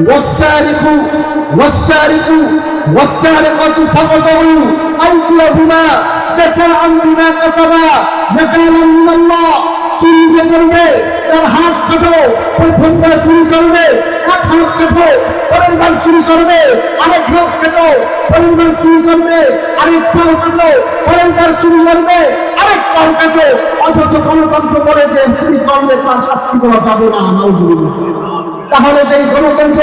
والسارق والسارق والسارقة فقطعوا أيديهما جزاء بما كسبا نكالا من الله চুরি যে করবে তার হাত কাটো প্রথমবার চুরি করবে এক হাত কাটো পরের বার চুরি করবে আরেক হাত কাটো পরের বার চুরি করবে আরেক পাও কাটো পরের বার চুরি করবে আরেক পাও কাটো অথচ গণতন্ত্র বলে যে চুরি করলে তার শাস্তি করা যাবে না নাউজুবিল্লাহ তাহলে যেই গণতন্ত্র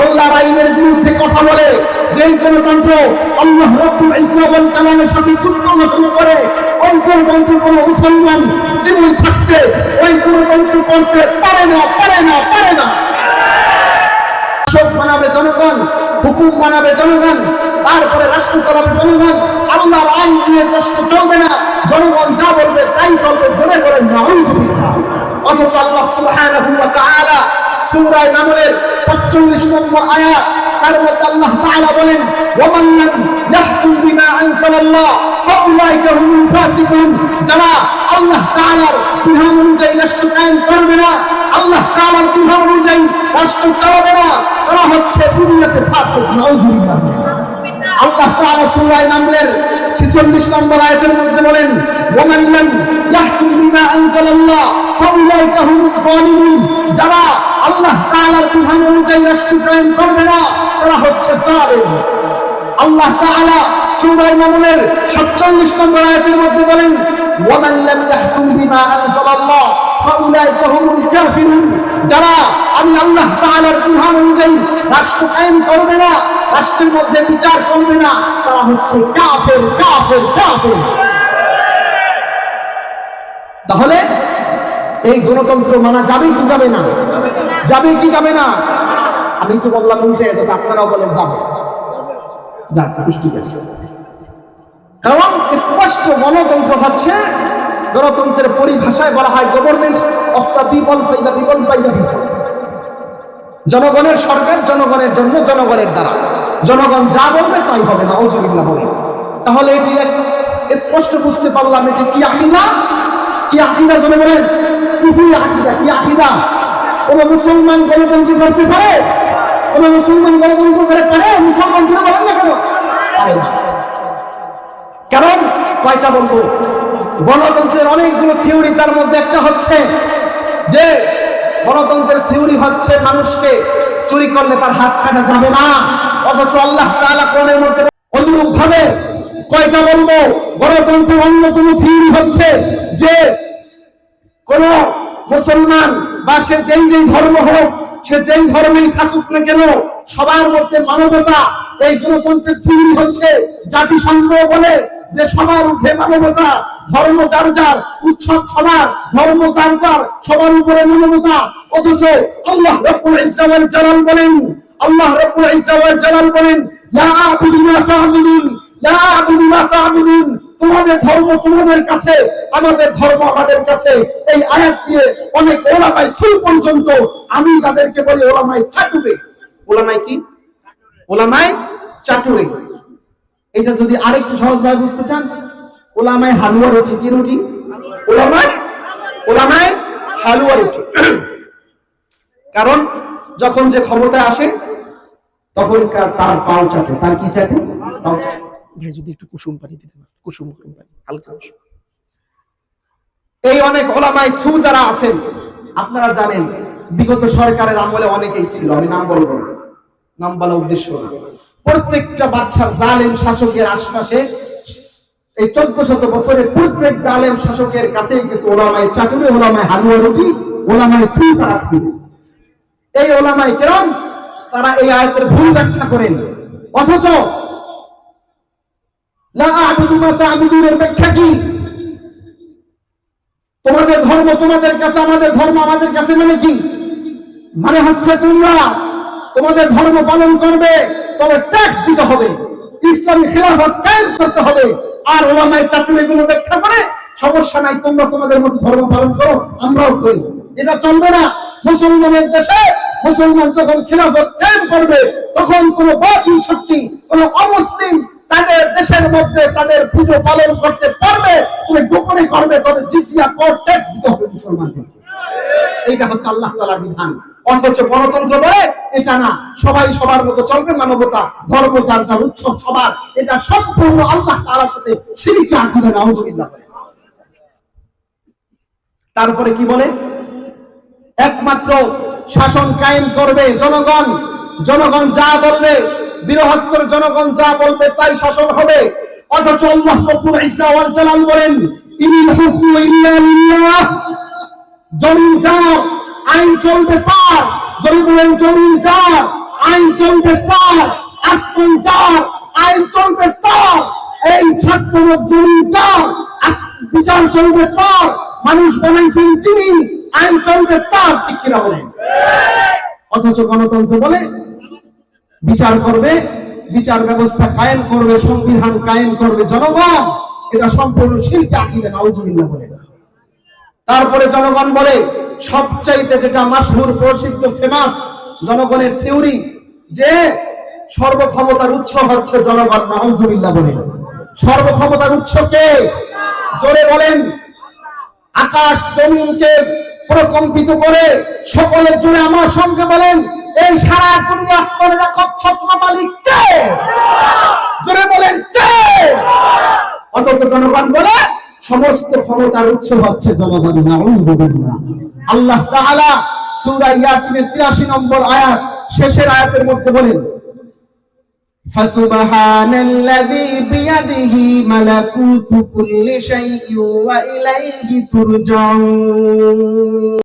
আল্লাহর আইনের বিরুদ্ধে কথা বলে, যেই গণতন্ত্র আল্লাহ রব্বুল ইসা ওয়াল জালালের সাথে চুক্তি ঘোষণা করে, ওই গণতন্ত্র কোনো মুসলমান জীবন থাকতে, ওই গণতন্ত্র করতে পারে না পারে না পারে না। বানাবে জনগণ, হুকুম বানাবে জনগণ, তারপরে রাষ্ট্র চালাবে জনগণ, আল্লাহর আইন দিয়ে রাষ্ট্র চলবে না, জনগণ যা বলবে তাই চলবে, জোরে করেন না অথচ আল্লাহ সুবহানাহু সূরা নামলের 45 নম্বর আয়াত, তার মধ্যে আল্লাহ তাআলা বলেন ওয়ামান ইয়াহকুম বিমা আনসালাল্লাহ, ফাউলাইকা হুমুল ফাসিকুন। যারা আল্লাহ তাআলার বিধান অনুযায়ী রাষ্ট্র কায়েম করবে না, আল্লাহ তাআলার বিধান অনুযায়ী রাষ্ট্র চালাবে না, তারা হচ্ছে দুনিয়াতে ফাসিক, নাউজুবিল্লাহ। আল্লাহ তাআলা সূরা নামলের 46 নম্বর আয়াতের মধ্যে বলেন ওয়ামান ইয়াহকুম বিমা আনসালাল্লাহ, ফাউলাইকা হুমুল যালিমুন তাআলার বিধান অনুযায়ী রাষ্ট্র কায়েম করবে না, তারা হচ্ছে জালিম। আল্লাহ তাআলা সূরা নামলের 47 নম্বর আয়াতের মধ্যে বলেন, ওয়ামান লাম ইয়াহকুম বিমা আনসালাল্লাহ ফাউলাইকা হুমুল কাফিরুন। যারা, আমি আল্লাহ তাআলার বিধান অনুযায়ী রাষ্ট্র কায়েম করবে না, রাষ্ট্রের মধ্যে বিচার করবে না, তারা হচ্ছে কাফের কাফের কাফের তাহলে এই গণতন্ত্র মানা যাবে কি যাবে না? যাবে কি যাবে না? আমি তো বললাম, উল্টে যাতে আপনারাও বলেন, যাবে। যাক ঠিক আছে কারণ স্পষ্ট গণতন্ত্র হচ্ছে, গণতন্ত্রের পরিভাষায় বলা হয় government of the people by the people by the people জনগণের সরকার জনগণের জন্য জনগণের দ্বারা। জনগণ যা বলবে তাই হবে না অজুবিল্লা বলে তাহলে এটি স্পষ্ট বুঝতে পারলাম, এটি কি আকিদা? কি আকিদা জনে বলেন কি কোন মুসলমান গণতন্ত্র করতে পারে? কোন মুসলমান গণতন্ত্র করে পারে? মুসলমান জন্য বলেন না কেন? কারণ, কয়টা বলব? গণতন্ত্রের অনেকগুলো থিওরি তার মধ্যে একটা হচ্ছে যে, গণতন্ত্রের থিওরি হচ্ছে মানুষকে চুরি করলে তার হাত কাটা যাবে না। অথচ আল্লাহ তাআলা কোরআনের মধ্যে অনুরূপ ভাবে কয়টা বলব? গণতন্ত্রের অন্যতম থিওরি হচ্ছে যে কোন মুসলমান বা সে যেই যেই ধর্ম হোক, সে যেই ধর্মেই থাকুক না কেন, সবার মধ্যে মানবতা, এই গণতন্ত্রের থিওরি হচ্ছে জাতিসংঘ বলে যে সবার উঠে মানবতা, ধর্ম যার যার, উৎসব সবার, ধর্ম যার যার, সবার উপরে মানবতা। অথচ আল্লাহ রব্বুল ইজ্জা ওয়াল জালাল বলেন, আল্লাহ রব্বুল ইজ্জা ওয়াল জালাল বলেন, লা আবুদু মা তা'বুদুন, লা আবুদু মা তা'বুদুন। তোমাদের ধর্ম তোমাদের কাছে, আমাদের ধর্ম আমাদের কাছে, এই আয়াত দিয়ে অনেক ওলামাই সুর পর্যন্ত আমি তাদেরকে বলি ওলামাই চাটুরে। ওলামাই কি? ওলামাই চাটুরে। এটা যদি আরেকটু সহজভাবে বুঝতে চান ওলামাই হালুয়া রুটি কি রুটি? ওলামাই ওলামাই হালুয়া রুটি। কারণ যখন যে ক্ষমতায় আসে তখন তার পাও চাটে। তার কি চাটে? পাও চাটে। ভাই যদি একটু কুসুম পানি দিতে পারেন, কুসুম গরম পানি, হালকা কুসুম। এই অনেক ওলামাই সু যারা আছেন, আপনারা জানেন, বিগত সরকারের আমলে অনেকেই ছিল, আমি নাম বলব না, নাম বলা উদ্দেশ্য না। প্রত্যেকটা বাচ্চার জালেম শাসকের আশপাশে এই চোদ্দ শত বছরে প্রত্যেক জালেম শাসকের কাছেই কিছু ওলামাই চাকুরি ওলামাই হালুয়া রুটি ওলামাই সু তারা ছিল। এই ওলামাই কেরম, তারা এই আয়তের ভুল ব্যাখ্যা করেন। অথচ লা আ'বুদু মা তা'বুদুনের তোমাদের ধর্ম তোমাদের কাছে, আমাদের ধর্ম আমাদের কাছে মানে কি? মানে হচ্ছে তোমরা তোমাদের ধর্ম পালন করবে, তবে ট্যাক্স দিতে হবে। ইসলামী খিলাফত করতে হবে। আর ওলামায় চাকরি ব্যাখ্যা করে সমস্যা নাই, তোমরা তোমাদের মতো ধর্ম পালন করো, আমরাও করি। এটা চলবে না। মুসলমানের দেশে মুসলমান যখন খিলাফত কায়েম করবে, তখন কোন বাতিল শক্তি, কোন তাদের পুজো পালন করতে পারবে, তুমি গোপনে করবে, তবে জিজিয়া কর ট্যাক্স দিতে হবে মুসলমানদের। এইটা হচ্ছে আল্লাহ তাআলার বিধান। অথচ গণতন্ত্র বলে, এটা না, সবাই সবার মতো চলবে মানবতা, ধর্ম, যার যার উৎসব, সবার। এটা সম্পূর্ণ আল্লাহ তাআলার সাথে শিরিকে আকিদা নাউজুবিল্লাহ বলে তারপরে কি বলে? একমাত্র শাসন কায়েম করবে জনগণ। জনগণ যা বলবে, বৃহত্তর জনগণ যা বলবে, তাই শাসন হবে। অথচ আল্লাহ জালাল বলেন, ইনিল ইল্লা লিল্লাহ। জমিন আইন চলবে তার। যদি বলেন, জমিন যার আইন চলবে তার। আসমান যার আইন চলবে তার। এই ছাত্র জমিন আস- বিচার চলবে তার। মানুষ বানাইছেন যিনি, আইন চলবে তার। ঠিক কিনা বলেন? অথচ গণতন্ত্র বলে, বিচার করবে বিচার ব্যবস্থা কায়েম করবে, সংবিধান কায়েম করবে, জনগণ, এটা সম্পূর্ণ শিল্পে আকিদে, নাউজুবিল্লাহ বলে। তারপরে জনগণ বলে, সবচাইতে যেটা মাসহুর প্রসিদ্ধ ফেমাস জনগণের থিওরি যে সর্বক্ষমতার উৎস হচ্ছে জনগণ, নাউজুবিল্লাহ বলে। সর্বক্ষমতার উৎস কে? জোরে বলেন। আকাশ, জমিনকে প্রকম্পিত করে সকলে জুড়ে আমার সঙ্গে বলেন, এই সারা দুনিয়া আসমানের একচ্ছত্র মালিক কে জোরে বলেন কে অথচ জনগণ বলে সমস্ত ক্ষমতার উৎস হচ্ছে জনগণ নাউযুবিল্লাহ। আল্লাহ তাআলা সূরা ইয়াসিনের 83 নম্বর আয়াত শেষের আয়াতের মধ্যে বলেন فسبحان الذي بيده ملكوت كل شيء وإليه ترجعون